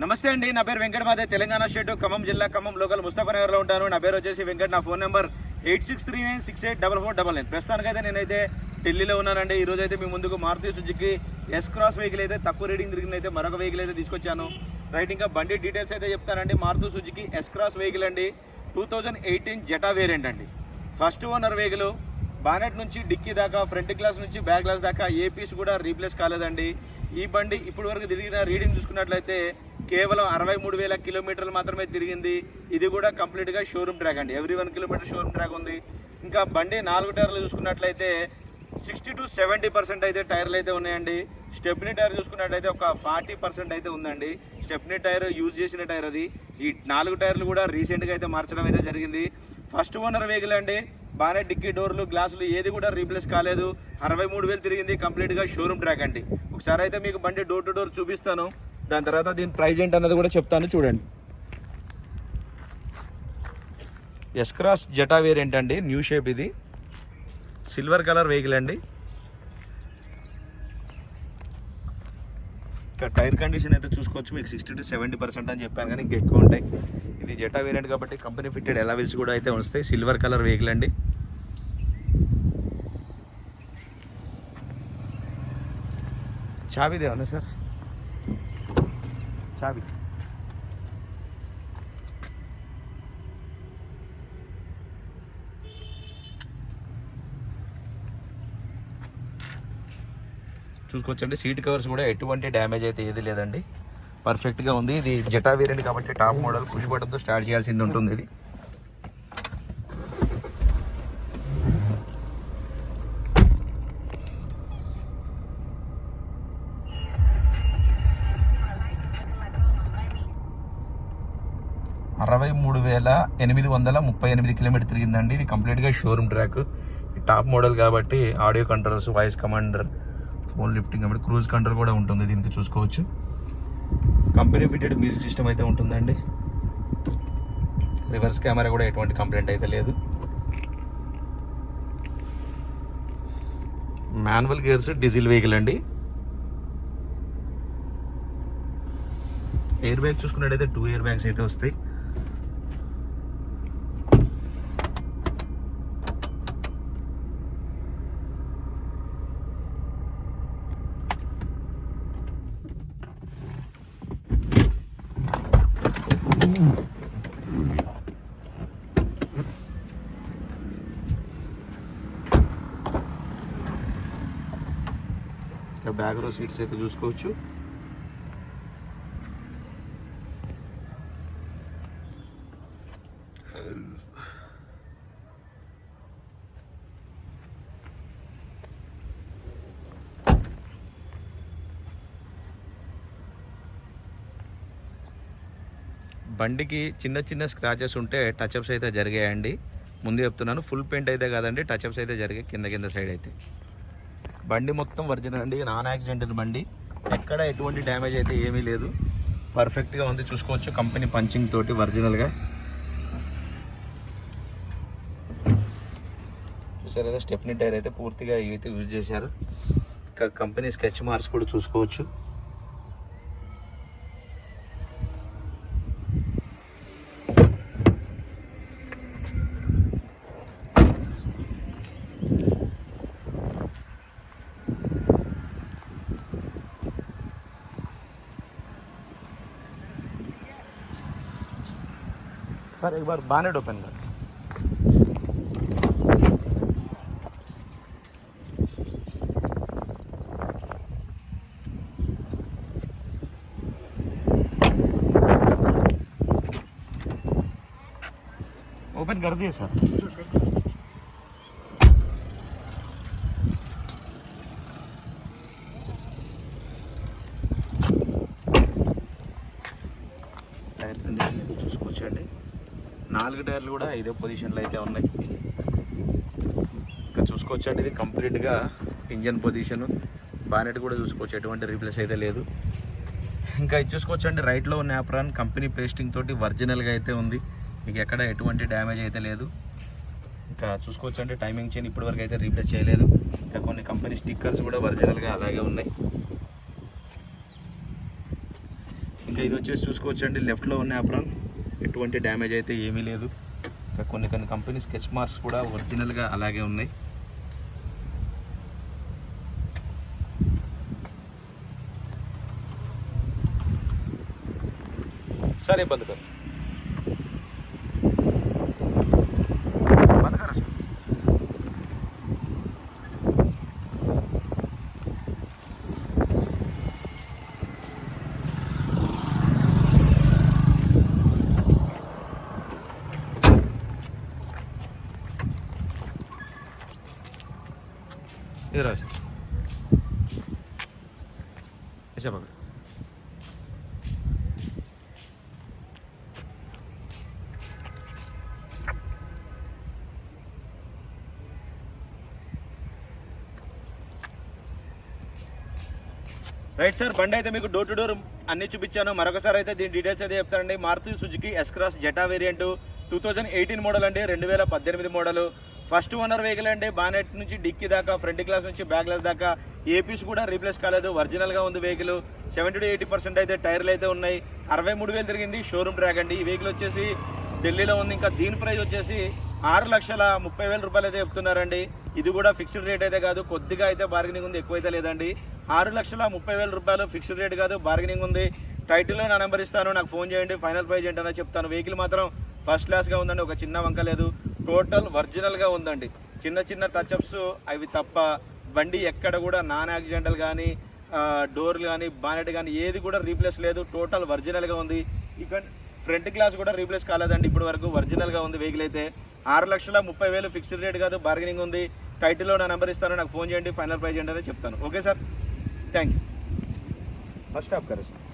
నమస్తే అండి నా పేరు వెంకట మాదే తెలంగాణ స్టేట్ ఖమ్మం జిల్లా ఖమ్మం లోకల్ ముస్తాఫర్నగర్లో ఉంటాను. నా పేరు వచ్చేసి వెంకట్ నా phone number eight six three nine six eight double four double nine. ప్రస్తుతానికైతే నేనైతే ఢిల్లీలో ఉన్నానండి. ఈ రోజు అయితే మీ ముందుకు Maruti Suzuki S cross vehicle అయితే తక్కువ రీడింగ్ తిరిగింది అయితే మరొక వెహికల్ అయితే తీసుకొచ్చాను. రైట్ ఇంకా బండి డీటెయిల్స్ అయితే చెప్తానండి. Maruti Suzuki S cross vehicle అండి. Two thousand eighteen Zeta variant అండి. ఫస్ట్ ఓనర్ వెహికల్ బానెట్ నుంచి డిక్కీ దాకా ఫ్రంట్ గ్లాస్ నుంచి బ్యాక్ గ్లాస్ దాకా ఏ పీస్ కూడా రీప్లేస్ కాలేదండి. ఈ బండి ఇప్పటి వరకు తిరిగిన రీడింగ్ చూసుకున్నట్లయితే కేవలం అరవై మూడు వేల కిలోమీటర్లు మాత్రమే తిరిగింది. ఇది కూడా కంప్లీట్గా షోరూమ్ ట్రాక్ అండి. Every one kilometre showroom track ఉంది. ఇంకా బండి నాలుగు టైర్లు చూసుకున్నట్లయితే సిక్స్టీ టు సెవెంటీ పర్సెంట్ అయితే టైర్లు అయితే ఉన్నాయండి. స్టెప్నీ టైర్ చూసుకున్నట్లయితే ఒక ఫార్టీ పర్సెంట్ అయితే ఉందండి. స్టెప్నీ టైర్ యూజ్ చేసిన టైర్ అది. ఈ నాలుగు టైర్లు కూడా రీసెంట్గా అయితే మార్చడం అయితే జరిగింది. ఫస్ట్ ఓనర్ వెహికల్ అండి. బాగానే డిక్కీ డోర్లు గ్లాసులు ఏది కూడా రీప్లేస్ కాలేదు. అరవై మూడు వేలు తిరిగింది కంప్లీట్గా షోరూమ్ ట్రాక్ అండి. ఒకసారి అయితే మీకు బండి డోర్ టు డోర్ చూపిస్తాను. దాని తర్వాత దీని ప్రైజ్ ఏంటి అన్నది కూడా చెప్తాను చూడండి. ఎస్క్రాస్ జటా వేరియంట్ అండి న్యూ షేప్ ఇది. సిల్వర్ కలర్ వెహికల్ అండి. ఇంకా టైర్ కండిషన్ అయితే చూసుకోవచ్చు మీకు సిక్స్టీ టు సెవెంటీ పర్సెంట్ అని చెప్పాను కానీ ఇంకా ఎక్కువ ఉంటాయి. ఇది జెటా వేరియంట్ కాబట్టి కంపెనీ ఫిట్టెడ్ ఎలా కూడా అయితే వస్తాయి. సిల్వర్ కలర్ వెహికల్ అండి. చాబీ సార్? చావి. చూసుకోవచ్చండి. సీట్ కవర్స్ కూడా ఎటువంటి డ్యామేజ్ అయితే ఏది లేదండి. పర్ఫెక్ట్గా ఉంది. ఇది జటా వేరియంట్ కాబట్టి టాప్ మోడల్ పుష్ బటన్తో స్టార్ట్ చేయాల్సింది ఉంటుంది ఇది. అరవై మూడు వేల ఎనిమిది వందల ముప్పై ఎనిమిది కిలోమీటర్ తిరిగిందండి. ఇది కంప్లీట్గా షోరూమ్ ట్రాక్. టాప్ మోడల్ కాబట్టి audio controls voice commander phone lifting కాబట్టి క్రూజ్ కంట్రోల్ కూడా ఉంటుంది దీనికి చూసుకోవచ్చు. కంపెనీ ఫిటెడ్ మ్యూజిక్ సిస్టమ్ అయితే ఉంటుందండి. రివర్స్ కెమెరా కూడా ఎటువంటి కంప్లైంట్ అయితే లేదు. మాన్యువల్ గేర్స్ డీజిల్ వెహికల్ అండి. ఎయిర్ బ్యాగ్ చూసుకున్నట్టయితే టూ ఎయిర్ బ్యాగ్స్ అయితే వస్తాయి. ఇక్కడ బ్యాక్ రో సీట్స్ అయితే చూసుకోవచ్చు. బండికి చిన్న చిన్న స్క్రాచెస్ ఉంటే టచ్అప్స్ అయితే జరిగాయండి. ముందు చెప్తున్నాను ఫుల్ పెయింట్ అయితే కాదండి టచ్అప్స్ అయితే జరిగాయి కింద కింద సైడ్ అయితే. బండి మొత్తం ఒరిజినల్ అండి నాన్ యాక్సిడెంటల్ బండి. ఎక్కడ ఎటువంటి డ్యామేజ్ అయితే ఏమీ లేదు. పర్ఫెక్ట్గా ఉంది చూసుకోవచ్చు. కంపెనీ పంచింగ్ తోటి ఒరిజినల్గా చూసారు కదా స్టెప్నీ టైర్ అయితే పూర్తిగా అయితే యూజ్ చేశారు. ఇంకా కంపెనీ స్కెచ్ మార్క్స్ కూడా చూసుకోవచ్చు. सर एक बार बानेट ओपन कर। ओपन कर दिए सर। నాలుగు టైర్లు కూడా ఇదే పొజిషన్లో అయితే ఉన్నాయి. ఇంకా చూసుకోవచ్చండి ఇది కంప్లీట్గా ఇంజన్ పొజిషన్ బానెట్ కూడా చూసుకోవచ్చు ఎటువంటి రీప్లేస్ అయితే లేదు. ఇంకా ఇది చూసుకోవచ్చండి రైట్లో ఉన్న యాప్రాన్ కంపెనీ పేస్టింగ్ తోటి ఒరిజినల్గా అయితే ఉంది. మీకు ఎక్కడ ఎటువంటి డ్యామేజ్ అయితే లేదు. ఇంకా చూసుకోవచ్చండి టైమింగ్ చైన్ ఇప్పటివరకు అయితే రీప్లేస్ చేయలేదు. ఇంకా కొన్ని కంపెనీ స్టిక్కర్స్ కూడా ఒరిజినల్గా అలాగే ఉన్నాయి. ఇంకా ఇది వచ్చేసి చూసుకోవచ్చండి లెఫ్ట్లో ఉన్న యాప్రాన్ ఎటువంటి డ్యామేజ్ అయితే ఏమీ లేదు. ఇంకా కొన్ని కొన్ని కంపెనీ స్కెచ్ మార్క్స్ కూడా ఒరిజినల్గా అలాగే ఉన్నాయి. సరే బంద్ ఇది రాసి చెప్పండి రైట్ సార్ బండి అయితే మీకు డోర్ టు డోర్ అన్ని చూపించాను. మరొకసారి అయితే దీని డీటెయిల్స్ అయితే చెప్తానండి. Maruti Suzuki S cross Zeta variant two thousand eighteen model అండి. రెండు వేల పద్దెనిమిది మోడల్ ఫస్ట్ ఓనర్ వెహికల్ అండి బానెట్ నుంచి డిక్కీ దాకా ఫ్రంట్ గ్లాస్ నుంచి బ్యాక్ గ్లాస్ దాకా. ఏపీస్ కూడా రీప్లేస్ కాలేదు ఒరిజినల్గా ఉంది vehicle. Seventy to eighty percent అయితే టైర్లు అయితే ఉన్నాయి. అరవై మూడు వేలు తిరిగింది షోరూమ్ ట్రాక్ అండి. ఈ వెహికల్ వచ్చేసి ఢిల్లీలో ఉంది. ఇంకా దీని ప్రైస్ వచ్చేసి ఆరు లక్షల ముప్పై వేల రూపాయలు అయితే చెప్తున్నారండి. ఇది కూడా ఫిక్స్డ్ రేట్ అయితే కాదు కొద్దిగా అయితే బార్గెనింగ్ ఉంది ఎక్కువైతే లేదండి. ఆరు లక్షల ముప్పై వేల రూపాయలు ఫిక్స్డ్ రేట్ కాదు బార్గెనింగ్ ఉంది. టైటిల్లో నా నెంబర్ ఇస్తాను నాకు ఫోన్ చేయండి. ఫైనల్ ప్రైజ్ ఏంటన్నా చెప్తాను. వెహికల్ మాత్రం ఫస్ట్ క్లాస్గా ఉందండి ఒక చిన్న వంక లేదు. టోటల్ ఒరిజినల్గా ఉందండి. చిన్న చిన్న టచ్అప్స్ అవి తప్ప బండి ఎక్కడ కూడా నాన్ యాక్సిడెంటల్ కానీ డోర్లు కానీ బానెట్ కానీ ఏది కూడా రీప్లేస్ లేదు. టోటల్ ఒరిజినల్గా ఉంది. ఇక ఫ్రంట్ గ్లాస్ కూడా రీప్లేస్ కాలేదండి. ఇప్పటి వరకు ఒరిజినల్గా ఉంది వెహికల్ అయితే. ఆరు లక్షల ముప్పై వేలు ఫిక్స్డ్ రేట్ కాదు బార్గెనింగ్ ఉంది. టైటిల్లో నా నెంబర్ ఇస్తాను నాకు ఫోన్ చేయండి ఫైనల్ ప్రైజ్ ఏంటనే చెప్తాను. Okay sir thank you first of Kare sir